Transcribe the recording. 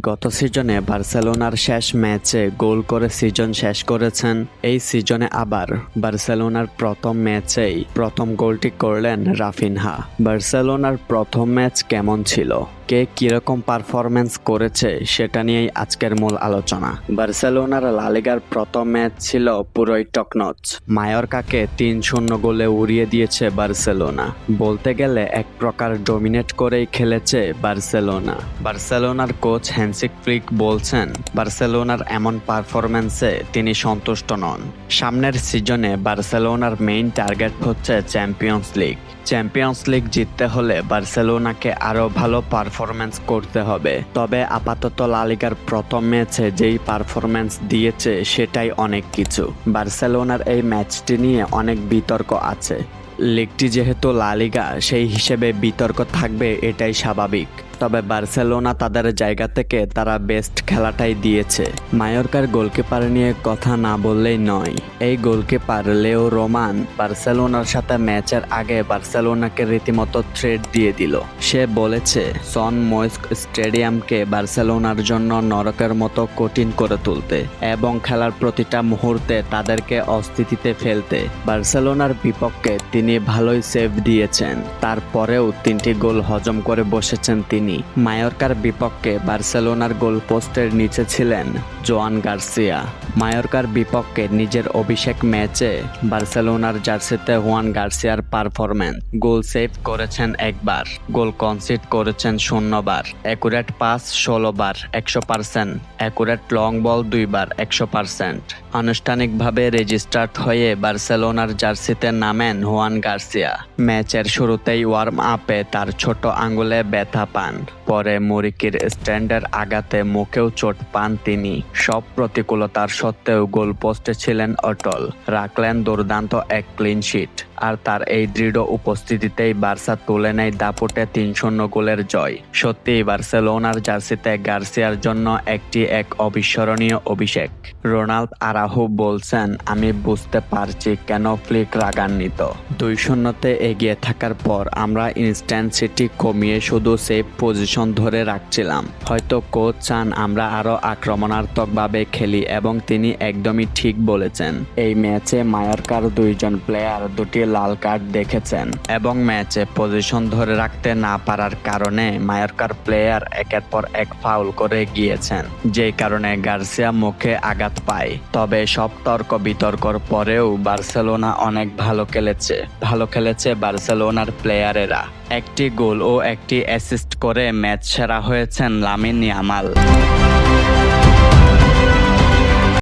গত সিজনে বার্সেলোনার শেষ ম্যাচে গোল করে সিজন শেষ করেছেন। এই সিজনে আবার বার্সেলোনার প্রথম ম্যাচেই প্রথম গোলটি করলেন রাফিনহা। বার্সেলোনার প্রথম ম্যাচ কেমন ছিল? কে কীরকম পারফরমেন্স করেছে, সেটা নিয়েই আজকের মূল আলোচনা। বার্সেলোনার লালিগার প্রথম ম্যাচ ছিল পুরোই টকনচ। মায়োরকাকে তিন শূন্য গোলে উড়িয়ে দিয়েছে বার্সেলোনা। বলতে গেলে এক প্রকার ডোমিনেট করেই খেলেছে বার্সেলোনা। বার্সেলোনার কোচ হ্যান্সিক ফ্লিক বলছেন, বার্সেলোনার এমন পারফরমেন্সে তিনি সন্তুষ্ট নন। সামনের সিজনে বার্সেলোনার মেইন টার্গেট হচ্ছে চ্যাম্পিয়ন্স লিগ চ্যাম্পিয়ন্স লিগ জিততে হলে বার্সেলোনাকে আরও ভালো পারফরমেন্স করতে হবে। তবে আপাতত লালিগার প্রথম ম্যাচে যেই পারফরমেন্স দিয়েছে, সেটাই অনেক কিছু। বার্সেলোনার এই ম্যাচটি নিয়ে অনেক বিতর্ক আছে। লিগটি যেহেতু লালিগা, সেই হিসেবে বিতর্ক থাকবে, এটাই স্বাভাবিক। তবে বার্সেলোনা তাদের জায়গা থেকে তারা বেস্ট খেলাটাই দিয়েছে। মায়োরকার গোলকিপার নিয়ে কথা না বললেই নয়। এই গোলকিপার লেও রোমান বার্সেলোনার সাথে ম্যাচের আগে বার্সেলোনাকে রীতিমতো থ্রেড দিয়ে দিল। সে বলেছে, সন ময়েস্ক স্টেডিয়ামকে বার্সেলোনার জন্য নরকের মতো কঠিন করে তুলতে এবং খেলার প্রতিটা মুহূর্তে তাদেরকে অস্থিতিতে ফেলতে। বার্সেলোনার বিপক্ষে তিনি ভালোই সেভ দিয়েছেন। তারপরেও তিনটি গোল হজম করে বসেছেন তিনি। মায়োরকার বিপক্ষে বার্সেলোনার গোল পোস্টের নিচে ছিলেন, জোয়ান গার্সিয়া। মায়োরকার বিপক্ষে নিজের অভিষেক ম্যাচে বার্সেলোনার জার্সিতে হুয়ান গার্সিয়ার পারফরমেন্স গোল সেভ করেছেন একবার, গোল কনসিড করেছেন শূন্যবার, অ্যাকুরেট পাস ষোলো বার একশো পার্সেন্ট, অ্যাকুরেট লং বল দুইবার, একশো পার্সেন্ট। আনুষ্ঠানিকভাবে রেজিস্টার্ড হয়ে বার্সেলোনার জার্সিতে নামেন হুয়ান গার্সিয়া। ম্যাচের শুরুতেই ওয়ার্ম আপে তার ছোট আঙ্গুলে ব্যথা পান। And. পরে মুরিকির স্ট্যান্ডের আঘাতে মুখেও চোট পান তিনি। সব প্রতিকূলতার সত্ত্বেও গোলপোস্টে ছিলেন অটল। রাখলেন দুর্দান্ত এক ক্লিন শিট আর তার এই দৃঢ় উপস্থিতিতেই বার্সা তুলে নেয় দাপটে তিন শূন্য গোলের জয়। সত্যি বার্সেলোনার জার্সিতে গার্সিয়ার জন্য একটি এক অবিস্মরণীয় অভিষেক। রোনাল্ড আরাহু বলছেন, আমি বুঝতে পারছি কেন ফ্লিক রাগান্বিত। দুই শূন্যতে এগিয়ে থাকার পর আমরা ইনস্ট্যান্ট সিটি কমিয়ে শুধু সেফ পজিশন ধরে রাখছিলাম। হয়তো কোচ চান আমরা আরও আক্রমণাত্মকভাবে খেলি এবং তিনি একদমই ঠিক বলেছেন। এই ম্যাচে মায়ারকার দুইজন প্লেয়ার দুটি লাল কার্ড দেখেছেন এবং ম্যাচে পজিশন ধরে রাখতে না পারার কারণে মায়ারকার প্লেয়ার একের পর এক ফাউল করে গিয়েছেন যেই কারণে গার্সিয়া মুখে আঘাত পায়। তবে সব তর্ক বিতর্কর পরেও বার্সেলোনা অনেক ভালো খেলেছে। ভালো খেলেছে বার্সেলোনার প্লেয়ারেরা। একটি গোল ও একটি অ্যাসিস্ট করে ম্যাচ সেরা হয়েছেন লামিন ইয়ামাল।